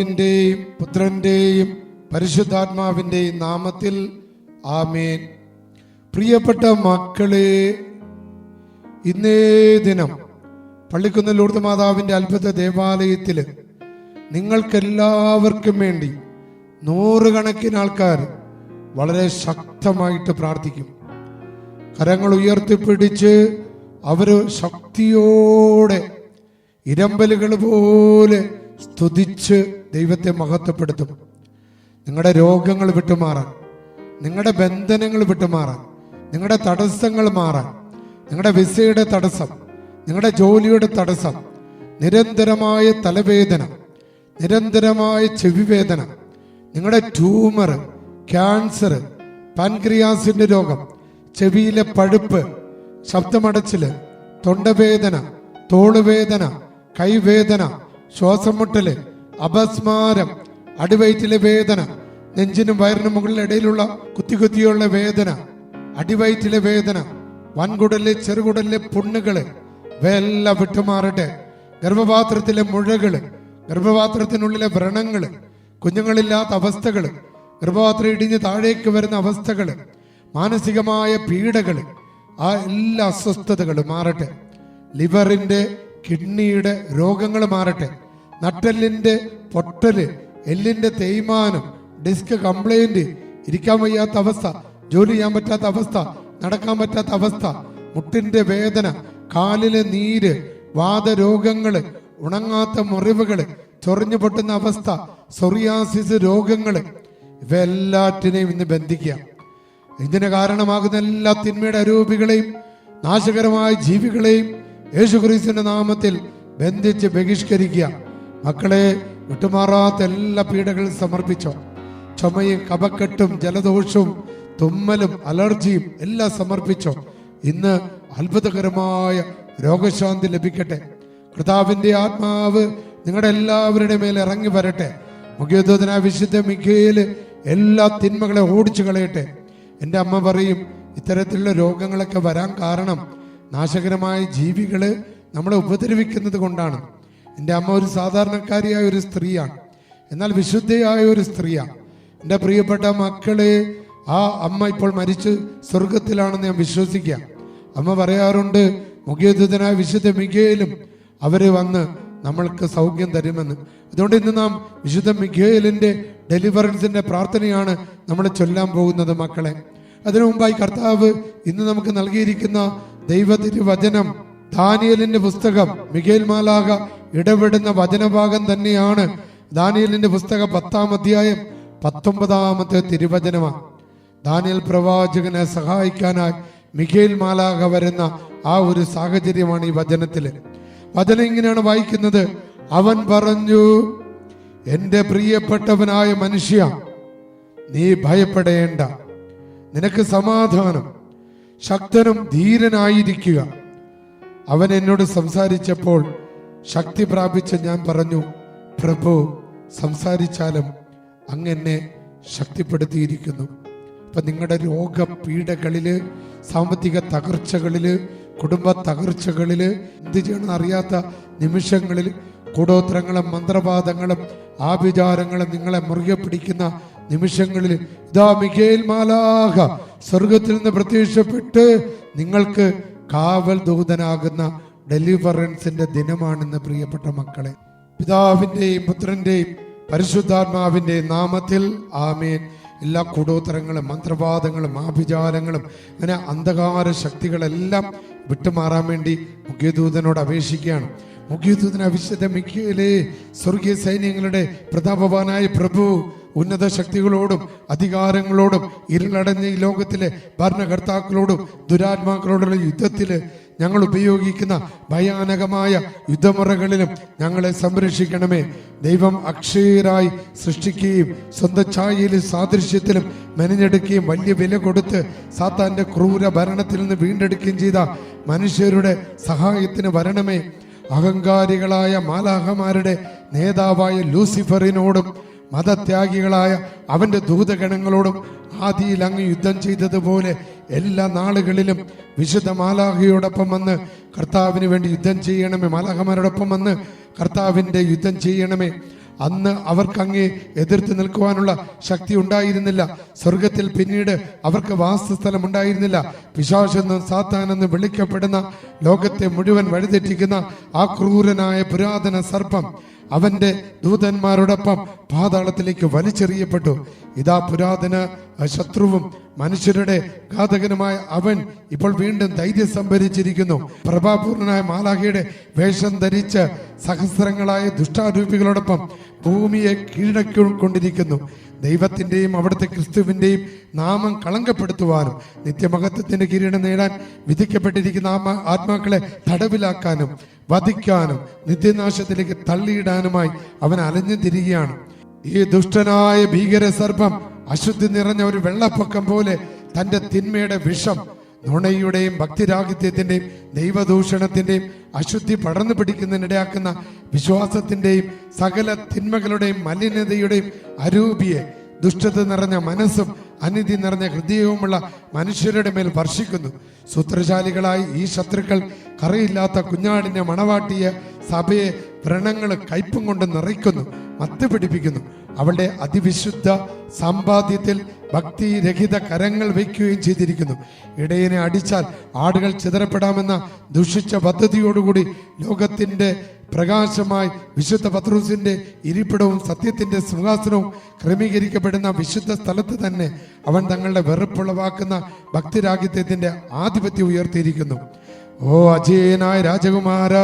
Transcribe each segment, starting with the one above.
പിതാവിന്റെയും പുത്രന്റെയും പരിശുദ്ധാത്മാവിന്റെയും നാമത്തിൽ ആമേൻ. പ്രിയപ്പെട്ട മക്കളെ ഇന്നേ ദിനം പള്ളിക്കുന്ന ലൂർദ് മാതാവിന്റെ അത്ഭുത ദേവാലയത്തിൽ നിങ്ങൾക്കെല്ലാവർക്കും വേണ്ടി നൂറുകണക്കിന് ആൾക്കാർ വളരെ ശക്തമായിട്ട് പ്രാർത്ഥിക്കും. കരങ്ങൾ ഉയർത്തിപ്പിടിച്ച് അവർ ശക്തിയോടെ ഇരമ്പലുകൾ പോലെ സ്തുതിച്ച് ദൈവത്തെ മഹത്വപ്പെടുത്തും. നിങ്ങളുടെ രോഗങ്ങൾ വിട്ടുമാറാൻ നിങ്ങളുടെ ബന്ധനങ്ങൾ വിട്ടുമാറാൻ നിങ്ങളുടെ തടസ്സങ്ങൾ മാറാൻ നിങ്ങളുടെ വിസയുടെ തടസ്സം നിങ്ങളുടെ ജോലിയുടെ തടസ്സം നിരന്തരമായ തലവേദന നിരന്തരമായ ചെവിവേദന നിങ്ങളുടെ ട്യൂമർ ക്യാൻസർ പാൻക്രിയാസിന്റെ രോഗം ചെവിയിലെ പഴുപ്പ് ശബ്ദമടച്ചിൽ തൊണ്ടവേദന തോളുവേദന കൈവേദന ശ്വാസം മുട്ടൽ അപസ്മാരം അടിവയറ്റിലെ വേദന നെഞ്ചിനും വയറിനും മുകളിൽ ഇടയിലുള്ള കുത്തി കുത്തിയുള്ള വേദന അടിവയറ്റിലെ വേദന വൻകുടലിലെ ചെറുകുടലിലെ പുണ്ണുകൾ ഇവയെല്ലാം വിട്ടുമാറട്ടെ. ഗർഭപാത്രത്തിലെ മുഴകൾ ഗർഭപാത്രത്തിനുള്ളിലെ വ്രണങ്ങൾ കുഞ്ഞുങ്ങളില്ലാത്ത അവസ്ഥകൾ ഗർഭപാത്രം ഇടിഞ്ഞ് താഴേക്ക് വരുന്ന അവസ്ഥകൾ മാനസികമായ പീഡകൾ ആ എല്ലാ അസ്വസ്ഥതകളും മാറട്ടെ. ലിവറിന്റെ കിഡ്നിയുടെ രോഗങ്ങൾ മാറട്ടെ. നട്ടെല്ലിന്റെ പൊട്ടൽ എല്ലിന്റെ തേയ്മാനം ഡിസ്ക് കംപ്ലൈന്റ് ഇരിക്കാൻ വയ്യാത്ത അവസ്ഥ ജോലി ചെയ്യാൻ പറ്റാത്ത അവസ്ഥ നടക്കാൻ പറ്റാത്ത അവസ്ഥ മുട്ടിന്റെ വേദന കാലിലെ നീര് വാദരോഗങ്ങൾ ഉണങ്ങാത്ത മുറിവുകൾ ചൊറിഞ്ഞു പൊട്ടുന്ന അവസ്ഥ സൊറിയാസിസ് രോഗങ്ങൾ ഇവയെല്ലാറ്റിനെയും ഇന്ന് ബന്ധിക്കുക. ഇതിന് കാരണമാകുന്ന എല്ലാ തിന്മയുടെ അരൂപികളെയും നാശകരമായ ജീവികളെയും യേശുക്രിസ്തുവിന്റെ നാമത്തിൽ ബന്ധിച്ച് ബഹിഷ്കരിക്കുക. മക്കളെ വിട്ടുമാറാത്ത എല്ലാ പീഡകളും സമർപ്പിച്ചോ. ചുമയും കപക്കെട്ടും ജലദോഷവും തുമ്മലും അലർജിയും എല്ലാം സമർപ്പിച്ചോ. ഇന്ന് അത്ഭുതകരമായ രോഗശാന്തി ലഭിക്കട്ടെ. കർത്താവിന്റെ ആത്മാവ് നിങ്ങളുടെ എല്ലാവരുടെ മേൽ ഇറങ്ങി വരട്ടെ. മുഖ്യദൂതന വിശുദ്ധ മിക്കയിൽ എല്ലാ തിന്മകളെ ഓടിച്ചു കളയട്ടെ. എന്റെ അമ്മ പറയും ഇത്തരത്തിലുള്ള രോഗങ്ങളൊക്കെ വരാൻ കാരണം നാശകരമായ ജീവികൾ നമ്മളെ ഉപദ്രവിക്കുന്നത് കൊണ്ടാണ്. എന്റെ അമ്മ ഒരു സാധാരണക്കാരിയായ ഒരു സ്ത്രീയാണ്. എന്നാൽ വിശുദ്ധയായ ഒരു സ്ത്രീയാണ്. എന്റെ പ്രിയപ്പെട്ട മക്കളെ ആ അമ്മ ഇപ്പോൾ മരിച്ച് സ്വർഗത്തിലാണെന്ന് ഞാൻ വിശ്വസിക്കാം അമ്മ പറയാറുണ്ട് മുഖ്യദൂതനായ വിശുദ്ധ മികയിലും അവർ വന്ന് നമ്മൾക്ക് സൗഖ്യം തരുമെന്ന്. അതുകൊണ്ട് ഇന്ന് നാം വിശുദ്ധ മിഖേലിന്റെ ഡെലിവറൻസിന്റെ പ്രാർത്ഥനയാണ് നമ്മൾ ചൊല്ലാൻ പോകുന്നത് മക്കളെ. അതിനു മുമ്പായി കർത്താവ് ഇന്ന് നമുക്ക് നൽകിയിരിക്കുന്ന ദൈവത്തിന്റെ വചനം ദാനിയലിന്റെ പുസ്തകം മിഖേൽ മാലാക ഇടപെടുന്ന വചനഭാഗം തന്നെയാണ് ദാനിയലിന്റെ പുസ്തക പത്താം അധ്യായം പത്തൊമ്പതാമത്തെ തിരുവചനമാണ്. ദാനിയൽ പ്രവാചകനെ സഹായിക്കാനായി മിഖേൽ മാലാക വരുന്ന ആ ഒരു സാഹചര്യമാണ് ഈ വചനത്തിൽ വചനം ഇങ്ങനെയാണ് വായിക്കുന്നത്. അവൻ പറഞ്ഞു എന്റെ പ്രിയപ്പെട്ടവനായ മനുഷ്യ നീ ഭയപ്പെടേണ്ട. നിനക്ക് സമാധാനം. ശക്തനും ധീരനായിരിക്കുക. അവൻ എന്നോട് സംസാരിച്ചപ്പോൾ ശക്തി പ്രാപിച്ച് ഞാൻ പറഞ്ഞു പ്രഭു സംസാരിച്ചാലും അങ്ങ് എന്നെ ശക്തിപ്പെടുത്തിയിരിക്കുന്നു. ഇപ്പം നിങ്ങളുടെ രോഗപീഠകളിൽ സാമ്പത്തിക തകർച്ചകളിൽ കുടുംബ തകർച്ചകളിൽ എന്ത് ചെയ്യണമെന്ന് അറിയാത്ത നിമിഷങ്ങളിൽ കൂടോത്രങ്ങളും മന്ത്രവാദങ്ങളും ആഭിചാരങ്ങളും നിങ്ങളെ മുറുകെ പിടിക്കുന്ന നിമിഷങ്ങളിൽ ഇതാ മിഖേൽ മാലാഹ സ്വർഗത്തിൽ നിന്ന് പ്രത്യക്ഷപ്പെട്ട് നിങ്ങൾക്ക് കാവൽ ദൂതനാകുന്ന ഡെലിവറൻസിന്റെ ദിനമാണെന്ന് പ്രിയപ്പെട്ട മക്കളെ പിതാവിന്റെയും പുത്രന്റെയും പരിശുദ്ധാത്മാവിന്റെയും നാമത്തിൽ ആമേൻ. എല്ലാ കൂടോത്തരങ്ങളും മന്ത്രവാദങ്ങളും ആഭിചാരങ്ങളും അങ്ങനെ അന്ധകാര ശക്തികളെല്ലാം വിട്ടുമാറാൻ വേണ്ടി മുഖ്യദൂതനോട് അപേക്ഷിക്കുകയാണ്. മുഖ്യദൂതൻ വിശുദ്ധ മിക്കയിലെ സ്വർഗീയ സൈന്യങ്ങളുടെ പ്രതാപവാനായ പ്രഭു ഉന്നത ശക്തികളോടും അധികാരങ്ങളോടും ഇരുളടഞ്ഞ ഈ ലോകത്തിലെ ഭരണകർത്താക്കളോടും ദുരാത്മാക്കളോടുള്ള യുദ്ധത്തിൽ ഞങ്ങൾ ഉപയോഗിക്കുന്ന ഭയാനകമായ യുദ്ധമുറകളിലും ഞങ്ങളെ സംരക്ഷിക്കണമേ. ദൈവം അക്ഷയരായി സൃഷ്ടിക്കുകയും സ്വന്തം ഛായയിലും സാദൃശ്യത്തിലും മെനഞ്ഞെടുക്കുകയും വലിയ വില കൊടുത്ത് സാത്താന്റെ ക്രൂര ഭരണത്തിൽ നിന്ന് വീണ്ടെടുക്കുകയും ചെയ്ത മനുഷ്യരുടെ സഹായത്തിന് വരണമേ. അഹങ്കാരികളായ മാലാഹമാരുടെ നേതാവായ ലൂസിഫറിനോടും മതത്യാഗികളായ അവന്റെ ദൂതഗണങ്ങളോടും ആദിയിൽ അങ്ങ് യുദ്ധം ചെയ്തതുപോലെ എല്ലാ നാളുകളിലും വിശുദ്ധ മാലാഹയോടൊപ്പം വന്ന് കർത്താവിന് വേണ്ടി യുദ്ധം ചെയ്യണമേ മാലാഹമാരോടൊപ്പം വന്ന് കർത്താവിന്റെ യുദ്ധം ചെയ്യണമേ. അന്ന് അവർക്ക് അങ്ങേ എതിർത്ത് നിൽക്കുവാനുള്ള ശക്തി ഉണ്ടായിരുന്നില്ല. സ്വർഗത്തിൽ പിന്നീട് അവർക്ക് വാസസ്ഥലം ഉണ്ടായിരുന്നില്ല. പിശാശെന്നും സാത്താനെന്നും വിളിക്കപ്പെടുന്ന ലോകത്തെ മുഴുവൻ വഴിതെറ്റിക്കുന്ന ആ ക്രൂരനായ പുരാതന സർപ്പം അവന്റെ ദൂതന്മാരോടൊപ്പം പാതാളത്തിലേക്ക് വലിച്ചെറിയപ്പെട്ടു. ഇതാ പുരാതന ശത്രുവും മനുഷ്യരുടെ ഘാതകനുമായ അവൻ ഇപ്പോൾ വീണ്ടും ധൈര്യം സംഭരിച്ചിരിക്കുന്നു. പ്രഭാപൂർണനായ മാലാഖയുടെ വേഷം ധരിച്ച് സഹസ്രങ്ങളായ ദുഷ്ടാരൂപികളോടൊപ്പം ഭൂമിയെ കീഴടക്കിക്കൊണ്ടിരിക്കുന്നു. ദൈവത്തിന്റെയും അവിടുത്തെ ക്രിസ്തുവിന്റെയും നാമം കളങ്കപ്പെടുത്തുവാനും നിത്യമഹത്വത്തിന്റെ കിരീടം നേടാൻ വിധിക്കപ്പെട്ടിരിക്കുന്ന ആത്മാ ആത്മാക്കളെ തടവിലാക്കാനും വധിക്കാനും നിത്യനാശത്തിലേക്ക് തള്ളിയിടാനുമായി അവൻ അലഞ്ഞു തിരികെയാണ്. ഈ ദുഷ്ടനായ ഭീകര സർപ്പം അശുദ്ധി നിറഞ്ഞ ഒരു വെള്ളപ്പൊക്കം പോലെ തന്റെ തിന്മയുടെ വിഷം നുണയുടെയും ഭക്തിരാഹിത്യത്തിന്റെയും ദൈവദൂഷണത്തിന്റെയും അശുദ്ധി പടർന്നു പിടിക്കുന്നതിനിടയാക്കുന്ന വിശ്വാസത്തിന്റെയും സകല തിന്മകളുടെയും മലിനതയുടെയും അരൂപിയെ ദുഷ്ടത നിറഞ്ഞ മനസ്സും അനിധി നിറഞ്ഞ ഹൃദയവുമുള്ള മനുഷ്യരുടെ മേൽ വർഷിക്കുന്നു. സൂത്രശാലികളായി ഈ ശത്രുക്കൾ കറിയില്ലാത്ത കുഞ്ഞാടിനെ മണവാട്ടിയ സഭയെ വ്രണങ്ങൾ കയ്പും കൊണ്ട് നിറയ്ക്കുന്നു. മത്ത് പിടിപ്പിക്കുന്നു. അവളുടെ അതിവിശുദ്ധ സമ്പാദ്യത്തിൽ ഭക്തിരഹിത കരങ്ങൾ വയ്ക്കുകയും ചെയ്തിരിക്കുന്നു. ഇടയനെ അടിച്ചാൽ ആടുകൾ ചിതറപ്പെടാമെന്ന ദുഷിച്ച പദ്ധതിയോടുകൂടി ലോകത്തിന്റെ പ്രകാശമായി വിശുദ്ധ പത്രൂസിന്റെ ഇരിപ്പിടവും സത്യത്തിന്റെ സിംഹാസനവും ക്രമീകരിക്കപ്പെടുന്ന വിശുദ്ധ സ്ഥലത്ത് തന്നെ അവൻ തങ്ങളുടെ വെറുപ്പുളവാക്കുന്ന ഭക്തിരാഹിത്യത്തിന്റെ ആധിപത്യം ഉയർത്തിയിരിക്കുന്നു. ഓ അജയനായ രാജകുമാര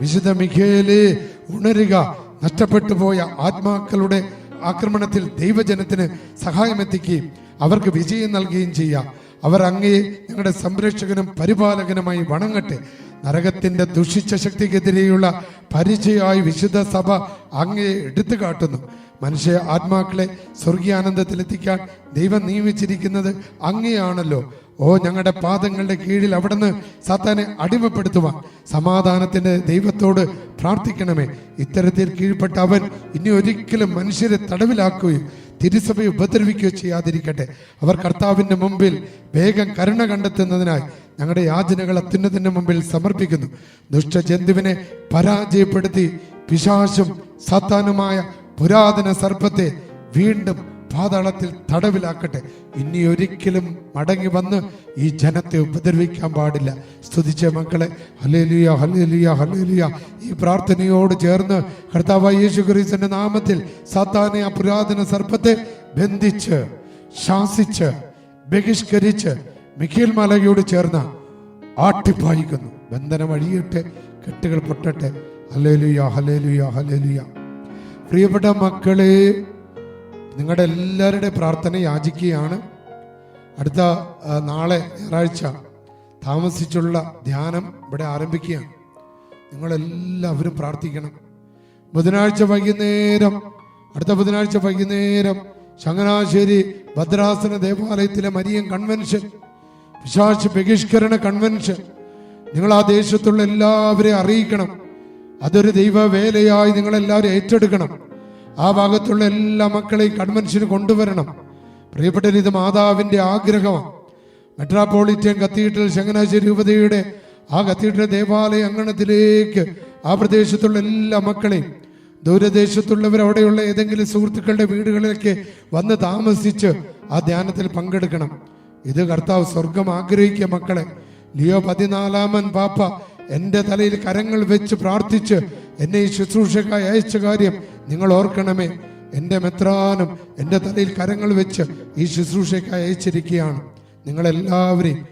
വിശുദ്ധ മിഖേലേ ഉണരുക നഷ്ടപ്പെട്ടു പോയ ആത്മാക്കളുടെ ആക്രമണത്തിൽ ദൈവജനത്തിന് സഹായമെത്തിക്കുകയും അവർക്ക് വിജയം നൽകുകയും ചെയ്യാം അവർ അങ്ങയെ ഞങ്ങളുടെ സംരക്ഷകനും പരിപാലകനുമായി വണങ്ങട്ടെ. നരകത്തിന്റെ ദുഷിച്ച ശക്തിക്കെതിരെയുള്ള പരിചയമായി വിശുദ്ധ സഭ അങ്ങയെ എടുത്തു കാട്ടുന്നു. മനുഷ്യ ആത്മാക്കളെ സ്വർഗീയാനന്ദത്തിലെത്തിക്കാൻ ദൈവം നിയമിച്ചിരിക്കുന്നത് അങ്ങയാണല്ലോ. ഓ ഞങ്ങളുടെ പാദങ്ങളുടെ കീഴിൽ അവിടുന്ന് സാത്താനെ അടിമപ്പെടുത്തുവാൻ സമാധാനത്തിന്റെ ദൈവത്തോട് പ്രാർത്ഥിക്കണമേ. ഇത്തരത്തിൽ കീഴ്പ്പെട്ട അവൻ ഇനി ഒരിക്കലും മനുഷ്യരെ തടവിലാക്കുകയും തിരുസഭയെ ഉപദ്രവിക്കുകയോ ചെയ്യാതിരിക്കട്ടെ. അവർ കർത്താവിന്റെ മുമ്പിൽ വേഗം കരുണ കണ്ടെത്തുന്നതിനായി ഞങ്ങളുടെ യാചനകൾ അത്യുന്നതിന്റെ മുമ്പിൽ സമർപ്പിക്കുന്നു. ദുഷ്ടജന്തുവിനെ പരാജയപ്പെടുത്തി പിശാശും സാത്താനുമായ പുരാതന സർപ്പത്തെ വീണ്ടും പാതാളത്തിൽ തടവിലാക്കട്ടെ. ഇനി ഒരിക്കലും മടങ്ങി വന്ന് ഈ ജനത്തെ ഉപദ്രവിക്കാൻ പാടില്ല. സ്തുതിച്ച മക്കളെ ഹലേലിയ ഹലേലിയ ഹലേലിയ ഈ പ്രാർത്ഥനയോട് ചേർന്ന് കർത്താവ് യേശു ക്രിസ്തുവിന്റെ നാമത്തിൽ സാത്താനെ ആ പുരാതന സർപ്പത്തെ ബന്ധിച്ച് ശാസിച്ച് ബഹിഷ്കരിച്ച് മിഖിൽ മലകയോട് ചേർന്ന് ആട്ടിപ്പായിക്കുന്നു. ബന്ധനം അഴിയട്ടെ കെട്ടുകൾ പൊട്ടട്ടെ. ഹലേലുയ ഹലേലുയ ഹലേലുയ പ്രിയപ്പെട്ട മക്കളെ നിങ്ങളുടെ എല്ലാവരുടെ പ്രാർത്ഥന യാചിക്കുകയാണ്. അടുത്ത നാളെ ഞായറാഴ്ച താമസിച്ചുള്ള ധ്യാനം ഇവിടെ ആരംഭിക്കുകയാണ്. നിങ്ങളെല്ലാവരും പ്രാർത്ഥിക്കണം. ബുധനാഴ്ച വൈകുന്നേരം അടുത്ത ബുധനാഴ്ച വൈകുന്നേരം ചങ്ങനാശ്ശേരി ഭദ്രാസന ദേവാലയത്തിലെ മരിയൻ കൺവെൻഷൻ വിശാശ ബഹിഷ്കരണ കൺവെൻഷൻ. നിങ്ങൾ ആ ദേശത്തുള്ള എല്ലാവരെയും അറിയിക്കണം. അതൊരു ദൈവവേലയായി നിങ്ങളെല്ലാവരും ഏറ്റെടുക്കണം. ആ ഭാഗത്തുള്ള എല്ലാ മക്കളെയും കൺവെൻഷന് കൊണ്ടുവരണം. പ്രിയപ്പെട്ട ഇത് മാതാവിന്റെ ആഗ്രഹമാണ്. മെട്രോപൊളിറ്റൻ കത്തീഡ്രൽ ചങ്ങനാശ്ശേരി രൂപതയുടെ ആ കത്തീഡ്രൽ ദേവാലയ അങ്കണത്തിലേക്ക് ആ പ്രദേശത്തുള്ള എല്ലാ മക്കളെയും ദൂരദേശത്തുള്ളവർ അവിടെയുള്ള ഏതെങ്കിലും സുഹൃത്തുക്കളുടെ വീടുകളിലേക്ക് വന്ന് താമസിച്ച് ആ ധ്യാനത്തിൽ പങ്കെടുക്കണം. ഇത് കർത്താവ് സ്വർഗം ആഗ്രഹിക്കുക മക്കളെ. ലിയോ പതിനാലാമൻ പാപ്പ എന്റെ തലയിൽ കരങ്ങൾ വെച്ച് പ്രാർത്ഥിച്ച് എന്നെ ഈ ശുശ്രൂഷക്കായി അയച്ച കാര്യം നിങ്ങൾ ഓർക്കണമേ എന്റെ മെത്രാനും എന്റെ തലയിൽ കരങ്ങൾ വെച്ച് ഈ ശുശ്രൂഷയ്ക്കായി അയച്ചിരിക്കുകയാണ്. നിങ്ങളെല്ലാവരെയും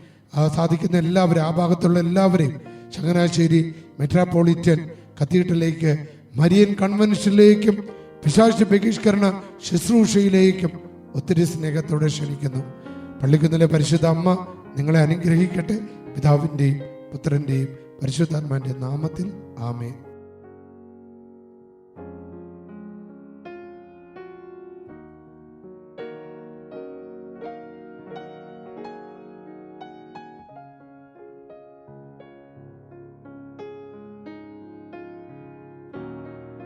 സാധിക്കുന്ന എല്ലാവരും ആ ഭാഗത്തുള്ള എല്ലാവരെയും ചങ്ങനാശ്ശേരി മെട്രോപോളിറ്റൻ കത്തീഡ്രലിലേക്ക് മരിയൻ കൺവെൻഷനിലേക്കും പിശാച ബഹിഷ്കരണ ശുശ്രൂഷയിലേക്കും ഒത്തിരി സ്നേഹത്തോടെ ക്ഷണിക്കുന്നു. പള്ളിക്കുന്നിലെ പരിശുദ്ധ അമ്മ നിങ്ങളെ അനുഗ്രഹിക്കട്ടെ. പിതാവിന്റെയും പുത്രന്റെയും പരിശുദ്ധാത്മാന്റെ നാമത്തിൽ ആമേ